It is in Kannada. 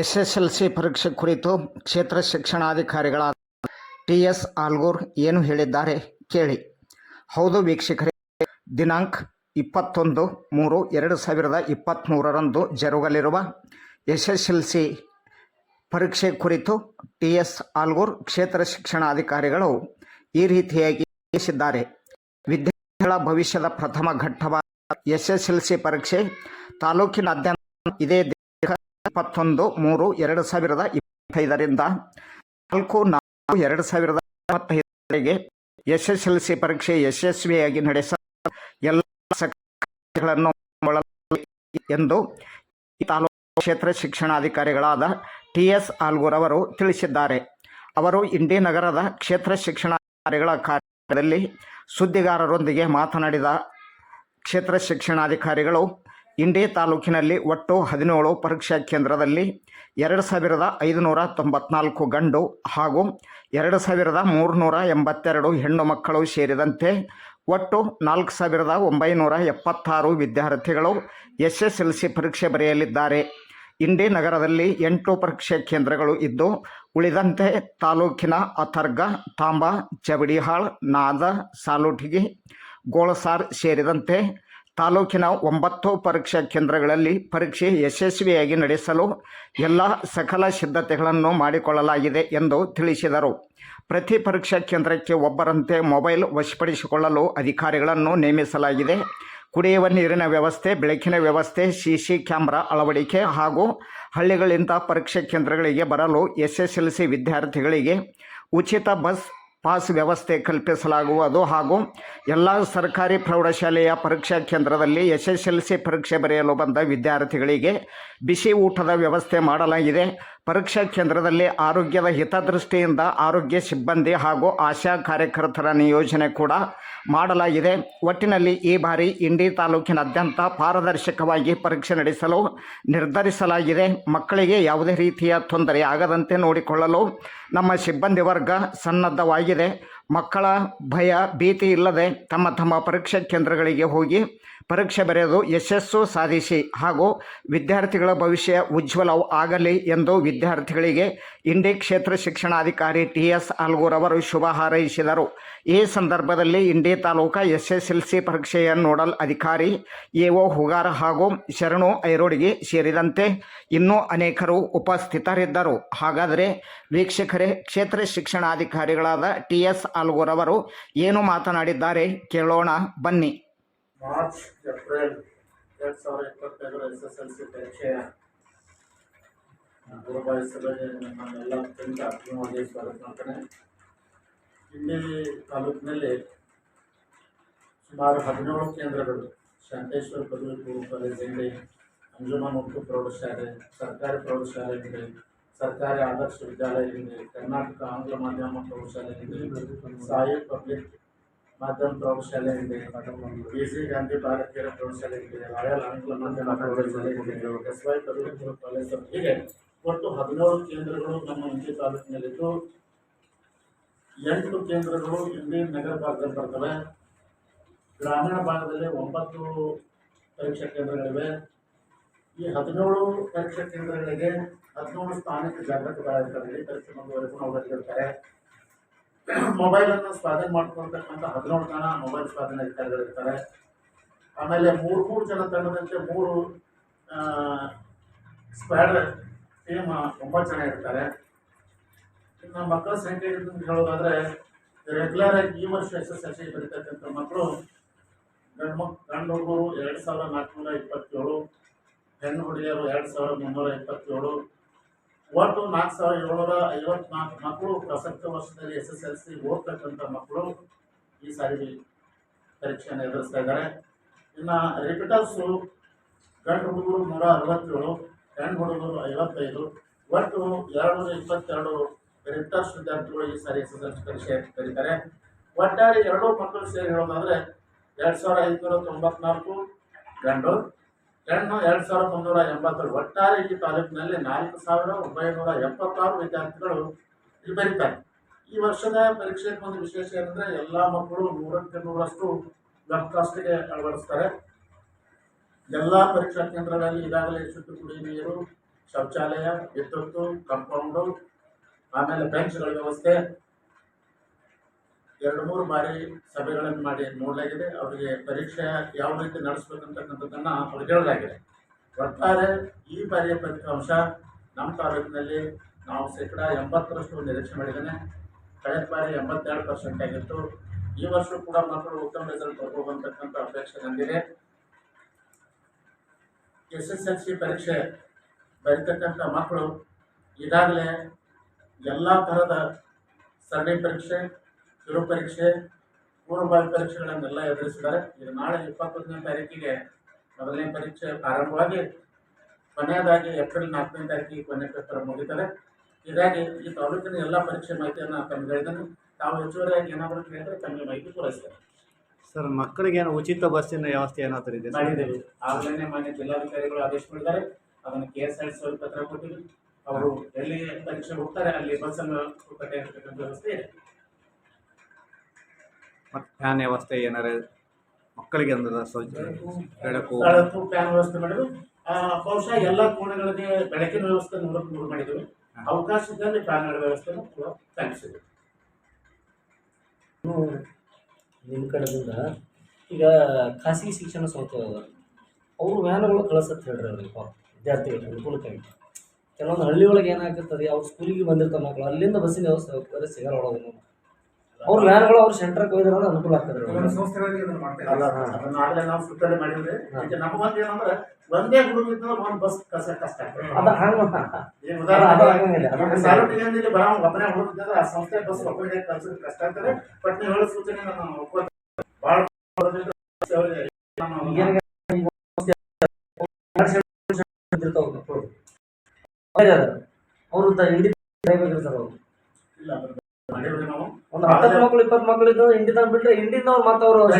ಎಸ್ ಪರೀಕ್ಷೆ ಕುರಿತು ಕ್ಷೇತ್ರ ಶಿಕ್ಷಣಾಧಿಕಾರಿಗಳಾದ ಟಿ ಎಸ್ ಆಲ್ಗೂರ್ ಏನು ಹೇಳಿದ್ದಾರೆ ಕೇಳಿ. ಹೌದು ವೀಕ್ಷಕರೇ, ದಿನಾಂಕ ಇಪ್ಪತ್ತೊಂದು ಮೂರು ಎರಡು ಸಾವಿರದ ಇಪ್ಪತ್ತ್ಮೂರರಂದು ಜರುಗಲಿರುವ ಎಸ್ ಎಸ್ ಎಲ್ ಸಿ ಪರೀಕ್ಷೆ ಕುರಿತು ಟಿ ಎಸ್ ಆಲ್ಗೂರ್ ಕ್ಷೇತ್ರ ಶಿಕ್ಷಣಾಧಿಕಾರಿಗಳು ಈ ರೀತಿಯಾಗಿ ತಿಳಿಸಿದ್ದಾರೆ. ವಿದ್ಯಾರ್ಥಿಗಳ ಭವಿಷ್ಯದ ಪ್ರಥಮ ಘಟ್ಟವಾದ ಎಸ್ ಎಸ್ ಎಲ್ ಸಿ ಪರೀಕ್ಷೆ ತಾಲೂಕಿನಾದ್ಯಂತ ಇದೇ ಇಪ್ಪತ್ತೊಂದು, ಮೂರು, ಎರಡು ಸಾವಿರದ ಇಪ್ಪತ್ತೈದರಿಂದ ನಾಲ್ಕು ನಾಲ್ಕು, ಎರಡು ಸಾವಿರದ ಇಪ್ಪತ್ತೈದರಿಗೆ ಎಸ್ ಎಸ್ ಎಲ್ ಸಿ ಪರೀಕ್ಷೆ ಯಶಸ್ವಿಯಾಗಿ ನಡೆಸ ಎಲ್ಲ ಎಂದು ತಾಲೂಕು ಕ್ಷೇತ್ರ ಶಿಕ್ಷಣಾಧಿಕಾರಿಗಳಾದ ಟಿ ಎಸ್ ಆಲ್ಗೂರ್ ಅವರು ತಿಳಿಸಿದ್ದಾರೆ. ಅವರು ಇಂಡಿ ನಗರದ ಕ್ಷೇತ್ರ ಶಿಕ್ಷಣಾಧಿಕಾರಿಗಳ ಕಾರ್ಯದಲ್ಲಿ ಸುದ್ದಿಗಾರರೊಂದಿಗೆ ಮಾತನಾಡಿದ ಕ್ಷೇತ್ರ ಶಿಕ್ಷಣಾಧಿಕಾರಿಗಳು ಇಂಡಿ ತಾಲೂಕಿನಲ್ಲಿ ಒಟ್ಟು ಹದಿನೇಳು ಪರೀಕ್ಷಾ ಕೇಂದ್ರದಲ್ಲಿ ಎರಡು ಸಾವಿರದ ಐದುನೂರ ತೊಂಬತ್ನಾಲ್ಕು ಗಂಡು ಹಾಗೂ ಎರಡು ಸಾವಿರದ ಮೂರುನೂರ ಎಂಬತ್ತೆರಡು ಹೆಣ್ಣು ಮಕ್ಕಳು ಸೇರಿದಂತೆ ಒಟ್ಟು ನಾಲ್ಕು ಸಾವಿರದ ಒಂಬೈನೂರ ಎಪ್ಪತ್ತಾರು ವಿದ್ಯಾರ್ಥಿಗಳು ಎಸ್ ಎಸ್ ಎಲ್ ಸಿ ಪರೀಕ್ಷೆ ಬರೆಯಲಿದ್ದಾರೆ. ಇಂಡಿ ನಗರದಲ್ಲಿ ಎಂಟು ಪರೀಕ್ಷಾ ಕೇಂದ್ರಗಳು ಇದ್ದು, ಉಳಿದಂತೆ ತಾಲೂಕಿನ ಅಥರ್ಗ, ತಾಂಬಾ ಚವಡಿಹಾಳ್ ನಾದ, ಸಾಲುಟಿಗಿ, ಗೋಳಸಾರ್ ಸೇರಿದಂತೆ ತಾಲೂಕಿನ ಒಂಬತ್ತು ಪರೀಕ್ಷಾ ಕೇಂದ್ರಗಳಲ್ಲಿ ಪರೀಕ್ಷೆ ಯಶಸ್ವಿಯಾಗಿ ನಡೆಸಲು ಎಲ್ಲ ಸಕಲ ಸಿದ್ಧತೆಗಳನ್ನು ಮಾಡಿಕೊಳ್ಳಲಾಗಿದೆ ಎಂದು ತಿಳಿಸಿದರು. ಪ್ರತಿ ಪರೀಕ್ಷಾ ಕೇಂದ್ರಕ್ಕೆ ಒಬ್ಬರಂತೆ ಮೊಬೈಲ್ ವಶಪಡಿಸಿಕೊಳ್ಳಲು ಅಧಿಕಾರಿಗಳನ್ನು ನೇಮಿಸಲಾಗಿದೆ. ಕುಡಿಯುವ ನೀರಿನ ವ್ಯವಸ್ಥೆ, ಬೆಳಕಿನ ವ್ಯವಸ್ಥೆ ಸಿ ಸಿ ಕ್ಯಾಮ್ರಾ ಅಳವಡಿಕೆ ಹಾಗೂ ಹಳ್ಳಿಗಳಿಂದ ಪರೀಕ್ಷಾ ಕೇಂದ್ರಗಳಿಗೆ ಬರಲು ಎಸ್ ಎಸ್ ಎಲ್ ಸಿ ವಿದ್ಯಾರ್ಥಿಗಳಿಗೆ ಉಚಿತ ಬಸ್ ಪಾಸ್ ವ್ಯವಸ್ಥೆ ಕಲ್ಪಿಸಲಾಗುವುದು ಹಾಗೂ ಎಲ್ಲ ಸರ್ಕಾರಿ ಪ್ರೌಢಶಾಲೆಯ ಪರೀಕ್ಷಾ ಕೇಂದ್ರದಲ್ಲಿ ಎಸ್ ಎಸ್ ಎಲ್ ಸಿ ಪರೀಕ್ಷೆ ಬರೆಯಲು ಬಂದ ವಿದ್ಯಾರ್ಥಿಗಳಿಗೆ ಬಿಸಿ ಊಟದ ವ್ಯವಸ್ಥೆ ಮಾಡಲಾಗಿದೆ. ಪರೀಕ್ಷಾ ಕೇಂದ್ರದಲ್ಲಿ ಆರೋಗ್ಯದ ಹಿತದೃಷ್ಟಿಯಿಂದ ಆರೋಗ್ಯ ಸಿಬ್ಬಂದಿ ಹಾಗೂ ಆಶಾ ಕಾರ್ಯಕರ್ತರ ನಿಯೋಜನೆ ಕೂಡ ಮಾಡಲಾಗಿದೆ. ಒಟ್ಟಿನಲ್ಲಿ ಈ ಬಾರಿ ಇಂಡಿ ತಾಲೂಕಿನಾದ್ಯಂತ ಪಾರದರ್ಶಕವಾಗಿ ಪರೀಕ್ಷೆ ನಡೆಸಲು ನಿರ್ಧರಿಸಲಾಗಿದೆ. ಮಕ್ಕಳಿಗೆ ಯಾವುದೇ ರೀತಿಯ ತೊಂದರೆ ಆಗದಂತೆ ನೋಡಿಕೊಳ್ಳಲು ನಮ್ಮ ಸಿಬ್ಬಂದಿ ವರ್ಗ ಸನ್ನದ್ಧವಾಗಿದೆ. ಮಕ್ಕಳ ಭಯ, ಭೀತಿ ಇಲ್ಲದೆ ತಮ್ಮ ತಮ್ಮ ಪರೀಕ್ಷಾ ಕೇಂದ್ರಗಳಿಗೆ ಹೋಗಿ ಪರೀಕ್ಷೆ ಬರೆದು ಯಶಸ್ಸು ಸಾಧಿಸಿ ಹಾಗೂ ವಿದ್ಯಾರ್ಥಿಗಳ ಭವಿಷ್ಯ ಉಜ್ವಲ ಆಗಲಿ ಎಂದು ವಿದ್ಯಾರ್ಥಿಗಳಿಗೆ ಇಂಡಿ ಕ್ಷೇತ್ರ ಶಿಕ್ಷಣಾಧಿಕಾರಿ ಟಿ ಎಸ್ ಅಲ್ಗೂರವರು ಶುಭ ಹಾರೈಸಿದರು. ಈ ಸಂದರ್ಭದಲ್ಲಿ Indi taluka S S L C ಪರೀಕ್ಷೆಯ ನೋಡಲ್ ಅಧಿಕಾರಿ ಎ ಒ ಹುಗಾರ ಹಾಗೂ ಶರಣು ಐರೋಡಿಗೆ ಸೇರಿದಂತೆ ಇನ್ನೂ ಅನೇಕರು ಉಪಸ್ಥಿತರಿದ್ದರು. ಹಾಗಾದರೆ ವೀಕ್ಷಕರೇ, ಕ್ಷೇತ್ರ ಶಿಕ್ಷಣಾಧಿಕಾರಿಗಳಾದ ಟಿ ಎಸ್ ಆಲ್ಗೂರವರು ಏನು ಮಾತನಾಡಿದ್ದಾರೆ ಕೇಳೋಣ, ಬನ್ನಿ. ಮಾರ್ಚ್ ಏಪ್ರಿಲ್ ಪರೀಕ್ಷೆಯ ನನ್ನೆಲ್ಲ ಅತ್ಯಂತ ಆತ್ಮೀಯವಾಗಿ ಸ್ವಾಗತ ಮಾಡ್ತೇನೆ. ಇಲ್ಲಿ ತಾಲೂಕಿನಲ್ಲಿ ಸುಮಾರು ಹದಿನೇಳು ಕೇಂದ್ರಗಳು ಶಾಂತೇಶ್ವರ ಪದವಿ ಪೂರ್ವ ಕಾಲೇಜ್ ಇಲ್ಲಿ ಅಂಜುಮನ್ ಉರ್ದು ಪ್ರೌಢಶಾಲೆ ಸರ್ಕಾರಿ ಪ್ರೌಢಶಾಲೆ ಇದೆ ಸರ್ಕಾರಿ ಆದರ್ಶ ವಿದ್ಯಾಲಯ ಇದೆ ಕರ್ನಾಟಕ ಆಂಗ್ಲ ಮಾಧ್ಯಮ ಪ್ರೌಢಶಾಲೆ ಇದೆ ಸಾಯಿ ಪಬ್ಲಿಕ್ ಮಾಧ್ಯಮ ಪ್ರೌಢಶಾಲೆ ಇದೆ ಬಿ ಸಿ ಗಾಂಧಿ ಭಾರತೀಯ ಪ್ರೌಢಶಾಲೆ ಇದೆ ರಾಯಲ್ ಆಂಗ್ಲ ಮಾಧ್ಯಮ ಪ್ರೌಢಶಾಲೆ ಇದೆ ಎಸ್ ವೈ ಪದವಿ ಪೂರ್ವ ಕಾಲೇಜು ಹೀಗೆ ಒಟ್ಟು ಹದಿನೇಳು ಕೇಂದ್ರಗಳು ನಮ್ಮ ಇಂಡಿ ತಾಲೂಕಿನಲ್ಲಿದ್ದು ಎಂಟು ಕೇಂದ್ರಗಳು ಇಲ್ಲಿ ನಗರ ಭಾಗದಲ್ಲಿ ಬರ್ತವೆ? ಗ್ರಾಮೀಣ ಭಾಗದಲ್ಲಿ ಒಂಬತ್ತು ಪರೀಕ್ಷಾ ಕೇಂದ್ರಗಳಿವೆ. ಈ ಹದಿನೇಳು ಪರೀಕ್ಷಾ ಕೇಂದ್ರಗಳಿಗೆ ಹದಿನೇಳು ಸ್ಥಾನಿಕ ಕಾರ್ಯಕ್ರಮದಲ್ಲಿ ಪರೀಕ್ಷೆ ಮುಂದುವರೆಗೂ ನಾವು ಬರ್ತಿರ್ತಾರೆ ಮೊಬೈಲ್ ಅನ್ನು ಸ್ವಾಧೀನ ಮಾಡ್ಕೊಳ್ತಕ್ಕಂಥ ಹದಿನೇಳು ಜನ ಮೊಬೈಲ್ ಸ್ವಾಧೀನ ಅಧಿಕಾರಿಗಳಿರ್ತಾರೆ. ಆಮೇಲೆ ಮೂರು ಮೂರು ಜನ ತಂಡದಂತೆ ಮೂರು ಸ್ಕ್ವಾಡ್ ಟೀಮ್ ಒಂಬತ್ತು ಜನ ಇರ್ತಾರೆ. ಇನ್ನು ಮಕ್ಕಳ ಸಂಖ್ಯೆ ಹೇಳೋದಾದ್ರೆ ರೆಗ್ಯುಲರ್ ಆಗಿ ಈ ವರ್ಷ ಎಸ್ ಎಸ್ ಎಲ್ ಸಿ ಬರೀತಕ್ಕಂಥ ಮಕ್ಕಳು ಗಂಡು ಮಕ್, ಗಂಡು ಹುಡುಗರು ಎರಡು ಸಾವಿರದ ನಾಲ್ಕುನೂರ ಇಪ್ಪತ್ತೇಳು, ಹೆಣ್ಣು ಹುಡುಗಿಯರು ಎರಡು ಸಾವಿರದ ಮುನ್ನೂರ ಇಪ್ಪತ್ತೇಳು, ಒಟ್ಟು ನಾಲ್ಕು ಸಾವಿರದ ಏಳ್ನೂರ ಐವತ್ನಾಲ್ಕು ಮಕ್ಕಳು ಪ್ರಸಕ್ತ ವರ್ಷದಲ್ಲಿ ಎಸ್ ಎಸ್ ಎಲ್ ಸಿ ಓದ್ತಕ್ಕಂಥ ಮಕ್ಕಳು ಈ ಸಾರಿ ಪರೀಕ್ಷೆಯನ್ನು ಎದುರಿಸ್ತಾ ಇದ್ದಾರೆ. ಇನ್ನು ರಿಪಿಟರ್ಸು ಗಂಡು ಹುಡುಗರು ನೂರ ಅರವತ್ತೇಳು, ಹೆಣ್ಣು ಹುಡುಗರು ಐವತ್ತೈದು, ಒಟ್ಟು ಎರಡು ನೂರ ಇಪ್ಪತ್ತೆರಡು ರಿಪಿಟರ್ಸ್ ವಿದ್ಯಾರ್ಥಿಗಳು ಈ ಸಾರಿ ಎಸ್ ಎಸ್ ಎಲ್ ಸಿ ಪರೀಕ್ಷೆ ಕರೀತಾರೆ ಒಟ್ಟಾರೆ ಎರಡೂ ಮಕ್ಕಳು ಸೇರಿ ಹೇಳೋದಾದ್ರೆ ಎರಡು ಸಾವಿರ ಐದುನೂರ ತೊಂಬತ್ನಾಲ್ಕು ಗಂಡು ಹೆಣ್ಣು ಎರಡು ಸಾವಿರದ ಮುನ್ನೂರ ಎಂಬತ್ತೇಳು. ಒಟ್ಟಾರೆ ಈ ತಾಲೂಕಿನಲ್ಲಿ ನಾಲ್ಕು ಸಾವಿರ ಒಂಬೈನೂರ ಎಪ್ಪತ್ತಾರು ವಿದ್ಯಾರ್ಥಿಗಳು ಇಲ್ಲಿ ಬರೀತಾರೆ. ಈ ವರ್ಷದ ಪರೀಕ್ಷೆಗೆ ಒಂದು ವಿಶೇಷ ಏನಂದ್ರೆ ಎಲ್ಲ ಮಕ್ಕಳು ನೂರಕ್ಕೆ ನೂರಷ್ಟು ವೆಬ್ಕಾಸ್ಟ್ಗೆ ಅಳವಡಿಸ್ತಾರೆ. ಎಲ್ಲ ಪರೀಕ್ಷಾ ಕೇಂದ್ರಗಳಲ್ಲಿ ಈಗಾಗಲೇ ಶುದ್ಧ ಕುಡಿಯುವ ನೀರು ಶೌಚಾಲಯ, ವಿದ್ಯುತ್ತು ಕಂಪೌಂಡು ಆಮೇಲೆ ಬೆಂಚ್ಗಳ ವ್ಯವಸ್ಥೆ ಎರಡು ಮೂರು ಬಾರಿ ಸಭೆಗಳನ್ನು ಮಾಡಿ ನೋಡಲಾಗಿದೆ. ಅವರಿಗೆ ಪರೀಕ್ಷೆ ಯಾವ ರೀತಿ ನಡೆಸಬೇಕಂತಕ್ಕಂಥದ್ದನ್ನು ಹೇಳಲಾಗಿದೆ. ಒಟ್ಟಾರೆ ಈ ಬಾರಿಯ ಫಲಿತಾಂಶ ನಮ್ಮ ತಾಲೂಕಿನಲ್ಲಿ ನಾವು ಶೇಕಡ ಎಂಬತ್ತರಷ್ಟು ನಿರೀಕ್ಷೆ ಮಾಡಿದ್ದೇನೆ. ಕಳೆದ ಬಾರಿ ಎಂಬತ್ತೆರಡು ಪರ್ಸೆಂಟ್ ಆಗಿತ್ತು. ಈ ವರ್ಷ ಕೂಡ ಮಕ್ಕಳು ಉತ್ತಮ ರಿಸಲ್ಟ್ ಬರ್ಬೋದಂತಕ್ಕಂಥ ಅಪೇಕ್ಷೆ ನಂದಿದೆ ಎಸ್ ಎಸ್ ಎಲ್ ಸಿ ಪರೀಕ್ಷೆ ಬರೀತಕ್ಕಂಥ ಮಕ್ಕಳು ಈಗಾಗಲೇ ಎಲ್ಲ ಥರದ ಸರಣಿ ಪರೀಕ್ಷೆ ಕಿರು ಪರೀಕ್ಷೆ ಪೂರ್ವಭಾವಿ ಪರೀಕ್ಷೆಗಳನ್ನೆಲ್ಲ ಎದುರಿಸಿದ್ದಾರೆ. ಈಗ ನಾಳೆ ಇಪ್ಪತ್ತೊಂದನೇ ತಾರೀಕಿಗೆ ಮೊದಲನೇ ಪರೀಕ್ಷೆ ಪ್ರಾರಂಭವಾಗಿ ಕೊನೆಯದಾಗಿ ಏಪ್ರಿಲ್ ನಾಲ್ಕನೇ ತಾರೀಕಿಗೆ ಕೊನೆ ಪೇಪರ್ ಮುಗಿತದೆ. ಹೀಗಾಗಿ ಈ ತಾಲೂಕಿನ ಎಲ್ಲ ಪರೀಕ್ಷೆ ಮಾಹಿತಿಯನ್ನು ತಮಗೆ ಹೇಳಿದ್ದೇನೆ. ತಾವು ಹೆಚ್ಚುವರಿಯಾಗಿ ಏನಾದರೂ ಕೇಳಿದ್ರೆ ತಮಗೆ ಮಾಹಿತಿ ಪೂರೈಸ್ತಾರೆ ಸರ್ ಮಕ್ಕಳಿಗೆ ಏನು ಉಚಿತ ಬಸ್ಸಿನ ವ್ಯವಸ್ಥೆ ಏನಾದರೂ ಇದೆ? ಮಾಡಿದ್ದೇವೆ. ಆಗಲೇ ಮಾನ್ಯ ಜಿಲ್ಲಾಧಿಕಾರಿಗಳು ಆದೇಶ ಮಾಡಿದ್ದಾರೆ ಅದನ್ನು ಕೆ ಎಸ್ ಆರ್ ಸಿ ಪತ್ರ ಕೊಟ್ಟಿವಿ ಅವರು ಎಲ್ಲಿ ಪರೀಕ್ಷೆ ಹೋಗ್ತಾರೆ ಅಲ್ಲಿ ಬಸ್ಸನ್ನು ಪುಕ್ಕಟೆ ಇರ್ತಕ್ಕಂಥ ವ್ಯವಸ್ಥೆ ಇದೆ. ಮತ್ತೆ ಫ್ಯಾನ್ ವ್ಯವಸ್ಥೆ ಏನಾರ? ಮಕ್ಕಳಿಗೆ ಅಂದ್ರೆ ಶೌಚ ಬೆಳಕು ಫ್ಯಾನ್ ವ್ಯವಸ್ಥೆ ಮಾಡಿದ್ರು. ಆ, ಬಹುಶಃ ಎಲ್ಲ ಕೋಣೆಗಳಿಗೆ ಬೆಳಕಿನ ವ್ಯವಸ್ಥೆ ನೂರಕ್ಕೆ ನೂರು ಮಾಡಿದ್ವಿ ಅವಕಾಶ ಇದ್ದಲ್ಲಿ ಫ್ಯಾನ್ಗಳ ವ್ಯವಸ್ಥೆ ಕೂಡ ಕಲ್ಪಿಸಿದ್ವಿ ನಿಮ್ಮ ಕಡೆದಿಂದ ಈಗ ಖಾಸಗಿ ಶಿಕ್ಷಣ ಸಂಸ್ಥೆಗಳು ಅವರು ವ್ಯಾನ್ಗಳು ಕಳಿಸತ್ತೆ ಹೇಳ್ರಿ ಅವ್ರಿಗೆ ಪಾಪ ವಿದ್ಯಾರ್ಥಿಗಳಿಗೆ ಅನುಕೂಲಕ್ಕಾಗಿ. ಕೆಲವೊಂದು ಹಳ್ಳಿ ಒಳಗೆ ಏನಾಗ್ತಿರ್ತದೆ ಅವ್ರು ಸ್ಕೂಲಿಗೆ ಬಂದಿರ್ತಾರೆ ಮಕ್ಕಳು ಅಲ್ಲಿಂದ ಬಸ್ಸಿನ ವ್ಯವಸ್ಥೆ ಹೋಗ್ತಾರೆ ಸಿಗಲ್ಲ ಒಳಗೆ ಅವ್ರ ವ್ಯಾನ್ಗಳು ಅವ್ರ ಸೆಂಟ್ರಕ್ಕೆ ಹೋಗಿದ್ರೆ ಅಂದ್ರೆ ಅನುಕೂಲ ಆಗ್ತದೆ ಒಂದೇ ಹುಡುಗ ಒಂದು ಬಸ್ ಕಸ ಕಷ್ಟ ಆಗ್ತದೆ. ಬರೋ ಒಬ್ಬನೇ ಆ ಸಂಸ್ಥೆ ಬಸ್ ಕಷ್ಟ ಆಗ್ತದೆ. ಬಟ್ ನೀವು ಹೇಳೋ ಸೂಚನೆ ನಾನು. ಭಾಳ ಅವರಿಗೆ ನಾನು ಈಗೇನಾಗ ಈಗ ಇರ್ತಾವ್ ಮಕ್ಕಳು. ಬೇರೆ ಅದ. ಅವ್ರು ಇಂಡಿ ಹಿಂಡಿ ತೆಗಿಬೇಕಿರ್ತಾರ ಅವ್ರು. ಒಂದು ಹತ್ತತ್ತು ಮಕ್ಕಳು ಇಪ್ಪತ್ತು ಮಕ್ಕಳು ಇದ್ದು ಹಿಂಡಿದ ಬಿಟ್ರೆ ಹಿಂಡಿಂದ ಅವ್ರು ಮತ್ತವ್ರು ಅವರು